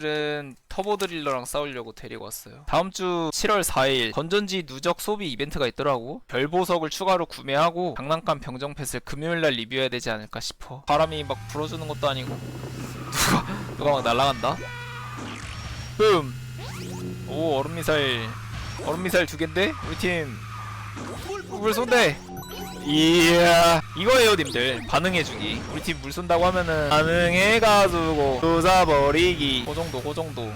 오늘은 터보 드릴러랑 싸우려고 데리고 왔어요. 다음 주 7월 4일 건전지 누적 소비 이벤트가 있더라고. 별보석을 추가로 구매하고 장난감 병정 펫을 금요일 날 리뷰해야 되지 않을까 싶어. 바람이 막 불어주는 것도 아니고 누가 누가 막 날아간다. 붐. 오 얼음 미사일. 얼음 미사일 두 갠데 우리 팀. 물 쏜대. 이야. 이거예요 님들. 반응해주기. 우리 팀 물 쏜다고 하면은 반응해가지고 쏘사버리기. 그 정도 그 정도.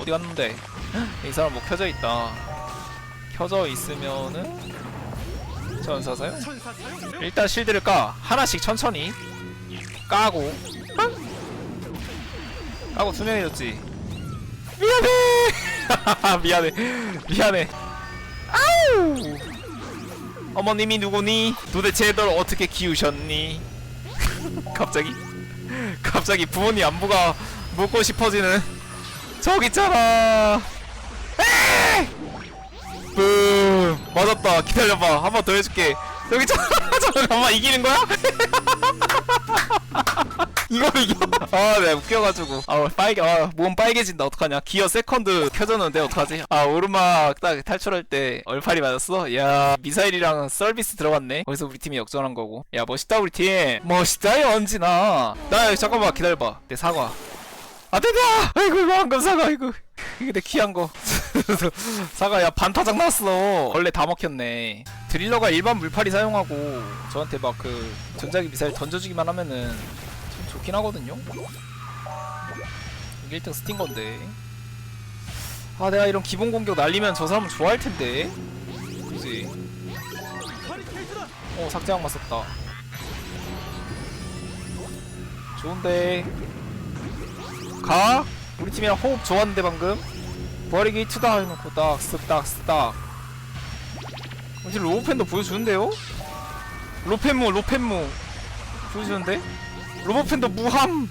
어디 갔는데? 헉, 이 사람 뭐 켜져 있다. 켜져 있으면은 전사사요? 일단 실드를 까. 하나씩 천천히. 까고. 헉? 까고 투명해졌지. 미안해. 미안해. 미안해 어머님이 누구니? 도대체 널 어떻게 키우셨니? 갑자기? 갑자기 부모님 안부가 묻고 싶어지는 저기 있잖아! 붐 맞았다 기다려봐 한 번 더 해줄게 여기 있잖아 잠깐만 이기는 거야? 이거 이겨 아 내가 웃겨가지고. 아 빨개 아 몸 빨개진다. 어떡하냐. 기어 세컨드 켜졌는데 어떡하지? 아 오르막 딱 탈출할 때 얼팔이 맞았어? 야 미사일이랑 서비스 들어갔네. 거기서 우리 팀이 역전한 거고. 야 멋있다 우리 팀. 멋있다요 언지나 나 잠깐만 기다려봐. 내 사과. 아 됐다! 아이고 이거 황금 사과 이거 이게 내 귀한 거. 사과 야 반타작 났어. 원래 다 먹혔네 드릴러가 일반 물팔이 사용하고 저한테 막 그 전자기 미사일 던져주기만 하면은 참 좋긴 하거든요. 이게 1등 스팅 건데. 아 내가 이런 기본 공격 날리면 저 사람은 좋아할 텐데. 그지 어 삭제한 맞았다. 좋은데. 가! 우리 팀이랑 호흡 좋았는데 방금. 버리기 투다 해놓고 딱 쓱딱 쓱딱 이제 로봇팬도 보여주는데요? 로펜무 로펜무 보여주는데? 로봇팬도 무함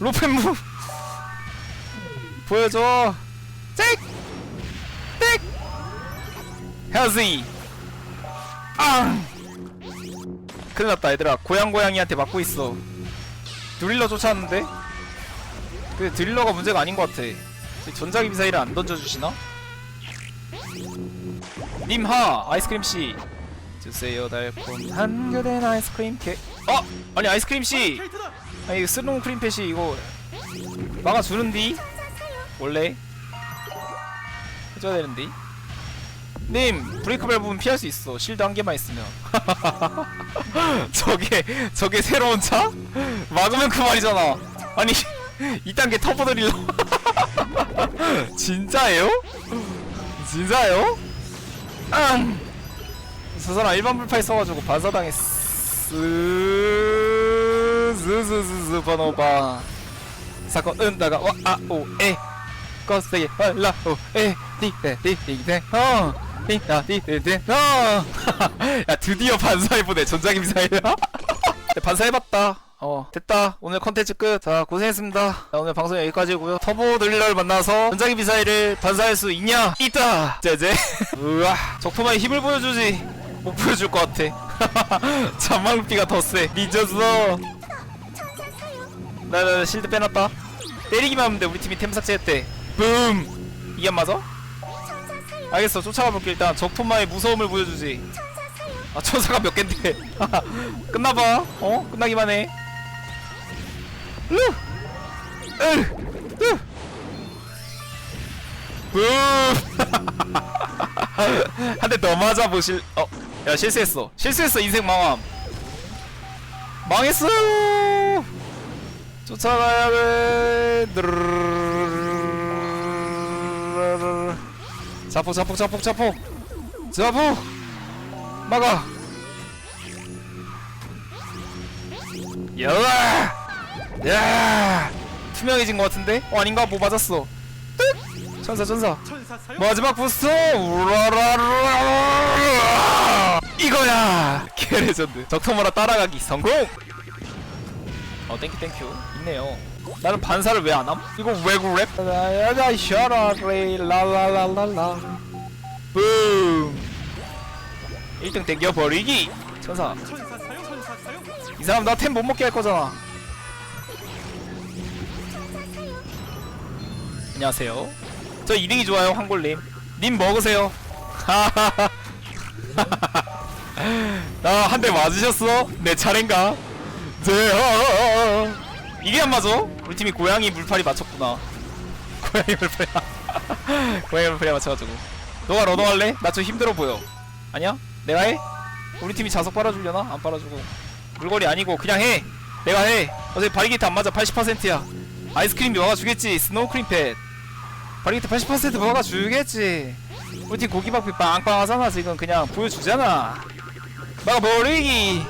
로펜무 보여줘 잭! 잭! 헤어지 앙! 큰일났다 얘들아 고양고양이한테 맞고 있어 드릴러 쫓아왔는데? 근데 드릴러가 문제가 아닌 것 같아 전자기 미사일을 안 던져주시나? 님하 아이스크림 씨 주세요 달콤한 그댄 아이스크림 케 어! 아니 아이스크림 씨 아니 이거 스노우 크림펫이 이거 막아주는디? 원래 해줘야 되는디? 님 브레이크 밸브는 피할 수 있어 실드 한 개만 있으면 저게 저게 새로운 차? 막으면 그만이잖아 아니 게 터보 드릴러 진짜예요? 진짜요? 앙! 저 사람 일반 불파이 써가지고 반사당했어 스스스스 번호바 사건 은다가 와아오에 거세게 빨라 오에 디데디디데 어 디다 디데데 어야 드디어 반사해보네 전자기 미사일이야 반사해봤다 어. 됐다. 오늘 컨텐츠 끝자 고생했습니다. 자, 오늘 방송 여기까지고요. 터보 드릴러를 만나서 전자기 미사일을 반사할 수 있냐? 있다. 제제. 우와. 적토마의 힘을 보여주지. 못 보여줄 것 같아. 잔망루피가 더세. 미쳤어. 나나 실드 빼놨다. 때리기만 하면 돼. 우리 팀이 템 삭제했대 붐. 이게 안 맞아? 알겠어. 쫓아가 볼게. 일단 적토마의 무서움을 보여주지. 아 천사가 몇 갠데? 끝나봐. 어? 끝나기만 해! 한대 더 맞아 보실 어? 야 실수했어. 실수했어 인생 망함. 망했어! 쫓아가야 돼. 자폭 자폭 자폭 자폭 자폭 막아 여아 야! 야! 투명해진 것 같은데? 어 아닌가? 뭐 맞았어. 뜩! 천사 천사. 마지막 부스터. 우라라라라라라! 이거야. 개레전드. 적토마라 따라가기 성공. 어 땡큐 땡큐. 있네요. 나는 반사를 왜 안 함? 이거 왜 그래? 야야 셔라레 라라라라라. 붐. 1등 땡겨버리기. 천사. 이 사람 나 템 못 먹게 할 거잖아. 안녕하세요. 저 2등이 좋아요, 황골님. 님 먹으세요. 나 한 대 맞으셨어? 내 차례인가? 네, 어, 어, 어. 이게 안 맞아? 우리 팀이 고양이 물파리 맞췄구나. 고양이 물파리. 고양이 물파리 맞춰가지고. 너가 러너 할래? 나 좀 힘들어 보여. 아니야? 내가 해? 우리 팀이 자석 빨아주려나? 안 빨아주고. 물거리 아니고 그냥 해. 내가 해. 어차피 바리게이트 안 맞아. 80%야. 아이스크림 막아주겠지. 스노우크림 팻. 바리게이트 80% 막아주겠지. 우리 팀 고기밥이 빵빵하잖아. 지금 그냥 보여주잖아. 막아버리기.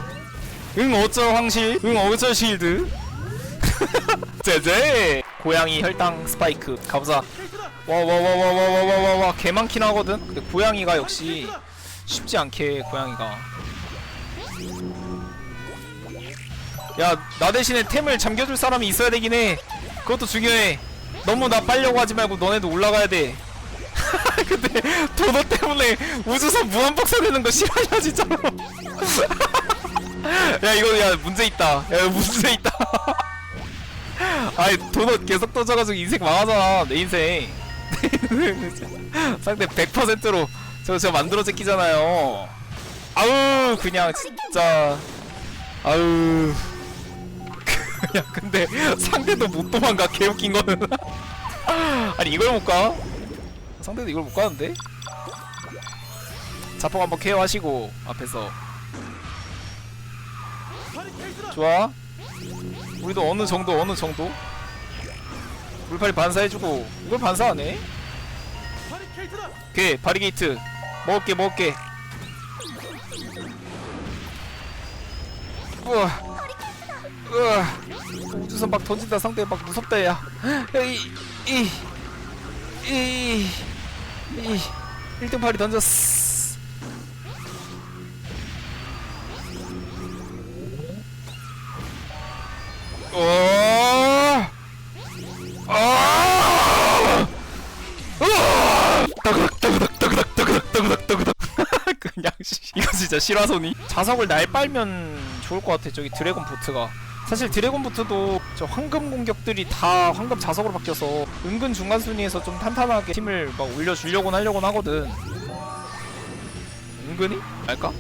응 어쩔 황실. 응 어쩔 실드. 제제. 고양이 혈당 스파이크. 가보자. 와 와 와 와 와 와 와 와 개 많긴 하거든. 근데 고양이가 역시 쉽지 않게 고양이가. 야, 나 대신에 템을 잠겨줄 사람이 있어야 되긴 해. 그것도 중요해. 너무 나 빨려고 하지 말고 너네도 올라가야 돼. 근데 도너 때문에 우주선 무한 복사 되는 거 싫어하냐 진짜로. 야 이거 야 문제 있다. 야 문제 있다. 아이 도넛 계속 떠져가지고 인생 망하잖아 내 인생. 상대 100%로 저거 제가 만들어 제끼잖아요. 아우 그냥 진짜 아우 야 근데 상대도 못 도망가. 개웃긴 거는. 아니 이걸 못 가? 상대도 이걸 못 가는데? 자폭 한번 케어하시고 앞에서. 좋아? 우리도 어느 정도 어느 정도? 물팔이 반사해주고. 이걸 반사하네? 오케이 바리게이트. 먹을게 먹을게. 우와 우와 우주선 막 던진다 상대 막 무섭다 야. 이 이 이 이. 1등 팔이 던졌어. 오 아! 으아! 자석을 날 빨면 좋을 것 같아 저기 드래곤 보트가 사실 드래곤 보트도 저 황금 공격들이 다 황금 자석으로 바뀌어서 은근 중간 순위에서 좀 탄탄하게 팀을 막 올려주려고는 하려고는 하거든. 은근히? 알까?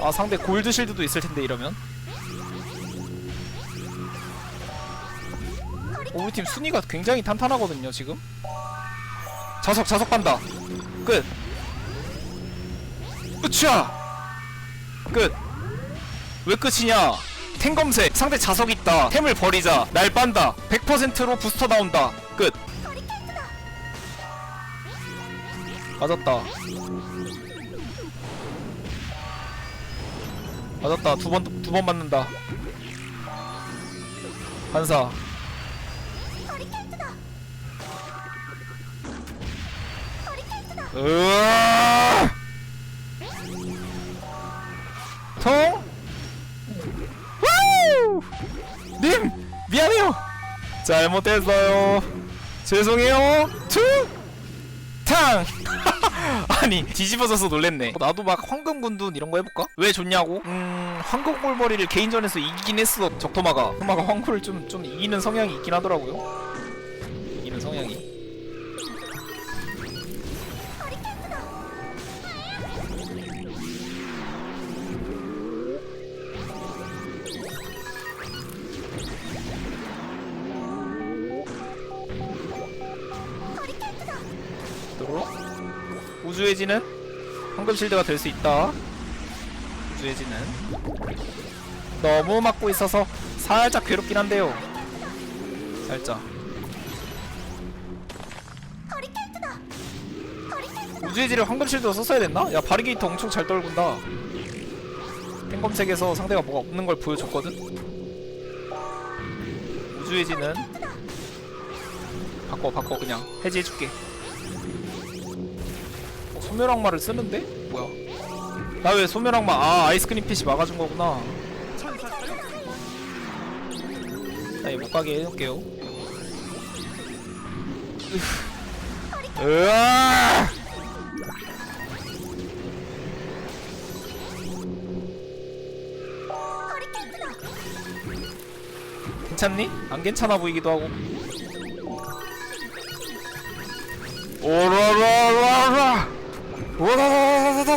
아 상대 골드 실드도 있을 텐데 이러면? 어, 우리 팀 순위가 굉장히 탄탄하거든요 지금? 자석 자석 간다. 끝. 으쌰! 끝 왜 끝이냐? 템 검색 상대 자석 있다. 템을 버리자. 날 빤다. 100%로 부스터 나온다. 끝. 맞았다. 맞았다. 두 번 두 번 맞는다. 반사. 으아 잘못했어요. 죄송해요. 투 탕. 아니 뒤집어져서 놀랬네. 나도 막 황금군둔 이런 거 해볼까? 왜 좋냐고? 음 황금골머리를 개인전에서 이기긴 했어 적토마가. 토마가 황구를 좀, 좀 이기는 성향이 있긴 하더라고요 우주의 지는 황금 실드가 될 수 있다. 우주의 지는 너무 막고 있어서 살짝 괴롭긴 한데요. 살짝. 우주의 지를 황금 실드로 썼어야 됐나? 야 바리게이트 엄청 잘 떨군다. 탱검색에서 상대가 뭐가 없는 걸 보여줬거든. 우주의 지는 바꿔 바꿔 그냥 해지해줄게. 어, 소멸악마를 쓰는데? 뭐야? 나 왜 소멸악마 아 아이스크림 핏이 막아준 거구나 나얘 못가게 해놓을게요 으아 괜찮니? 안 괜찮아 보이기도 하고 오라라라라 으아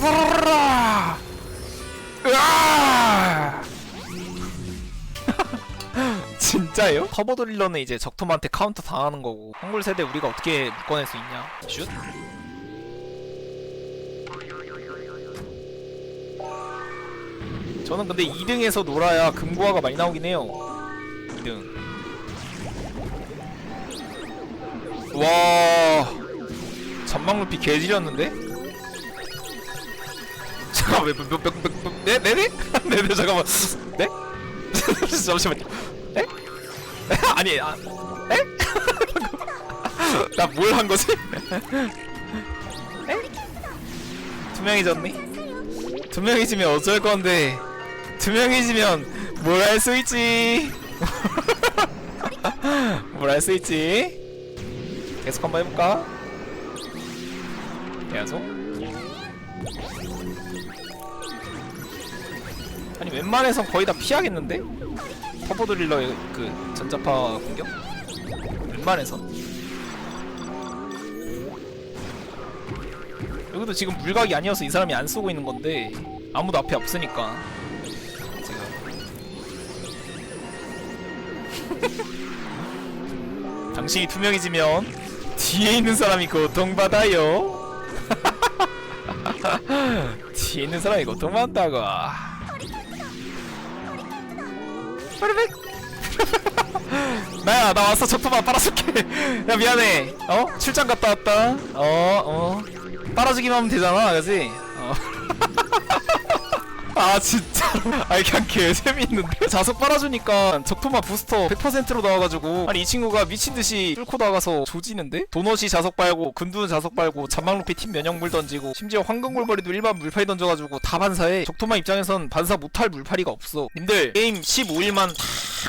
진짜요? 터보 드릴러는 이제 적톰한테 카운터 당하는 거고 한글 세대 우리가 어떻게 묶어낼 수 있냐? 슛? 저는 근데 2등에서 놀아야 금고화가 많이 나오긴 해요. 2등. 와! 전망 루피 개지렸는데? 잠깐만 네? 네네? 네네 잠깐만 네? 잠시만요 에? 아니 아, 에? 나 뭘 한 거지? 에? 투명해졌니? 투명해지면 어쩔 건데 투명해지면 뭘 할 수 있지 뭘 할 수 있지 계속 한번 해볼까? 계속 웬만해선 거의 다 피하겠는데? 터보 드릴러의 그 전자파 공격? 웬만해선 여기도 지금 물각이 아니어서 이 사람이 안 쏘고 있는 건데 아무도 앞에 없으니까. 지금 당신이 투명해지면 뒤에 있는 사람이 고통받아요. 뒤에 있는 사람이 고통받는다고 빠르백 나야 나 왔어 저토마 빨아줄게 야 미안해 어? 출장 갔다 왔다 어어 빨아주기만 하면 되잖아 그지? 어. 아 진짜로? 아니 그냥 개 재밌는데? 자석 빨아주니까 적토마 부스터 100%로 나와가지고 아니 이 친구가 미친듯이 뚫고 나가서 조지는데? 도넛이 자석 빨고 근두는 자석 빨고 잔망루피 팀 면역물 던지고 심지어 황금골벌이도 일반 물파리 던져가지고 다 반사해. 적토마 입장에선 반사 못할 물파리가 없어. 님들 게임 15일만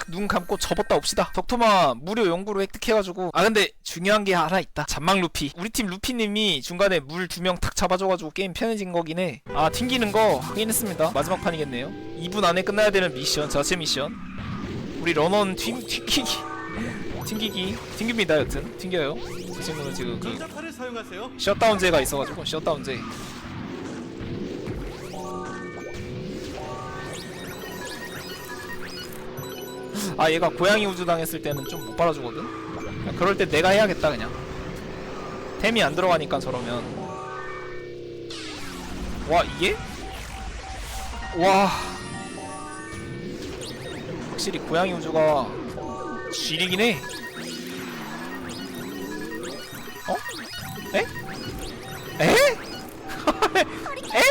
탁눈 감고 접었다 옵시다. 적토마 무료 연구로 획득해가지고. 아 근데 중요한 게 하나 있다. 잔망 루피. 우리 팀 루피님이 중간에 물 두 명 탁 잡아줘가지고 게임 편해진 거긴 해아 튕기는 거 확인했습니다 마지막 판이겠네요. 2분 안에 끝나야 되는 미션 자체 미션. 우리 러너는 튕, 튕기기. 튕기기. 튕깁니다 여튼. 튕겨요. 이 친구는 지금 그. 셧다운제가 있어가지고 셧다운제. 아 얘가 고양이 우주 당했을 때는 좀 못 빨아주거든? 그럴 때 내가 해야겠다 그냥. 템이 안 들어가니까 저러면. 와 이게? 와 확실히 고양이 우주가 쥐리긴 해 어? 에? 에? 에?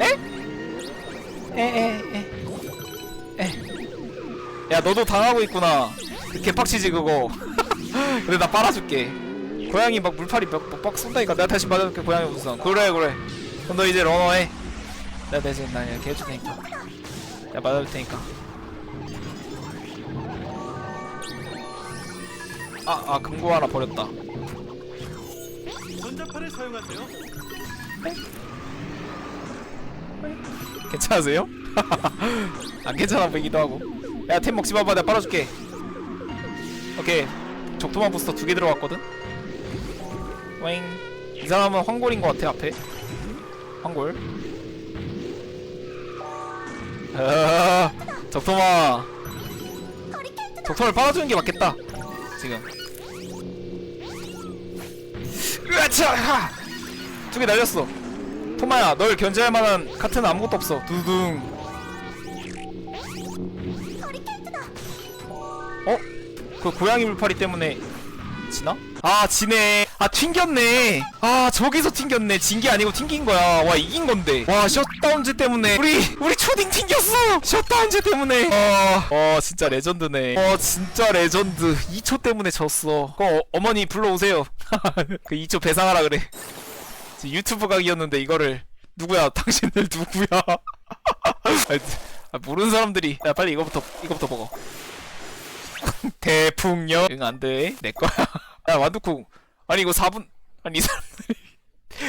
에? 에? 에? 에? 야 너도 당하고 있구나 그 개빡치지 그거 근데 나 빨아줄게 고양이 막 물파리 막, 막 쏜다니까 내가 다시 맞아줄게 고양이 우선 그래 그래 그럼 너 이제 러너해 내가 대신 나 이렇게 해줄 테니까. 내가 맞아줄 테니까. 아, 아 금고 하나 버렸다. 전자파를 사용하세요. 괜찮으세요? 안 괜찮아 보이기도 하고. 야 템 먹지 마봐. 내가 빨아줄게. 오케이. 적토마 부스터 두 개 들어갔거든? 왱 이 사람은 황골인 것 같아 앞에. 황골 아, 적토마. 적토마를 빨아주는 게 맞겠다. 지금. 으아차! 두개 날렸어. 토마야 널 견제할 만한 카트는 아무것도 없어. 두둥. 어? 그 고양이 물파리 때문에 지나? 아 지네 아 튕겼네. 아 저기서 튕겼네. 진 게 아니고 튕긴 거야. 와 이긴 건데. 와 셧다운제 때문에. 우리 우리 초딩 튕겼어! 셧다운제 때문에. 어, 어 진짜 레전드네. 어 진짜 레전드. 2초 때문에 졌어. 그 어, 어머니 불러오세요. 그 2초 배상하라 그래. 유튜브 각이었는데 이거를 누구야? 당신들 누구야? 아, 모르는 사람들이. 야 빨리 이거부터 이거부터 먹어. 대풍령 응 안돼. 내 거야. 야 완두콩 아니 이거 4분. 아니 이 사람들이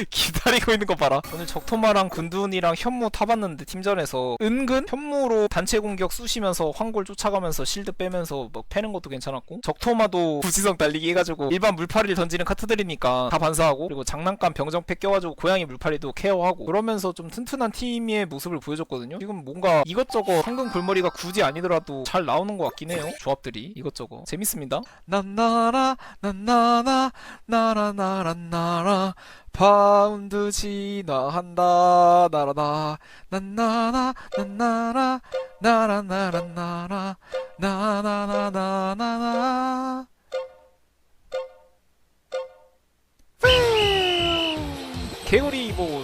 기다리고 있는 거 봐라. 오늘 적토마랑 군두운이랑 현무 타봤는데 팀전에서 은근 현무로 단체 공격 쑤시면서 황골 쫓아가면서 실드 빼면서 뭐 패는 것도 괜찮았고 적토마도 구지성 달리기 해가지고 일반 물파리를 던지는 카트들이니까 다 반사하고 그리고 장난감 병정팩 껴가지고 고양이 물파리도 케어하고 그러면서 좀 튼튼한 팀의 모습을 보여줬거든요. 지금 뭔가 이것저것 황금 골머리가 굳이 아니더라도 잘 나오는 것 같긴 해요. 조합들이 이것저것 재밌습니다. 난나라 난나나 나라 나라 나라 파운드 지나한다. 나라다 난나나 난나나 나라나라나라 나나나나나나. 개구리 모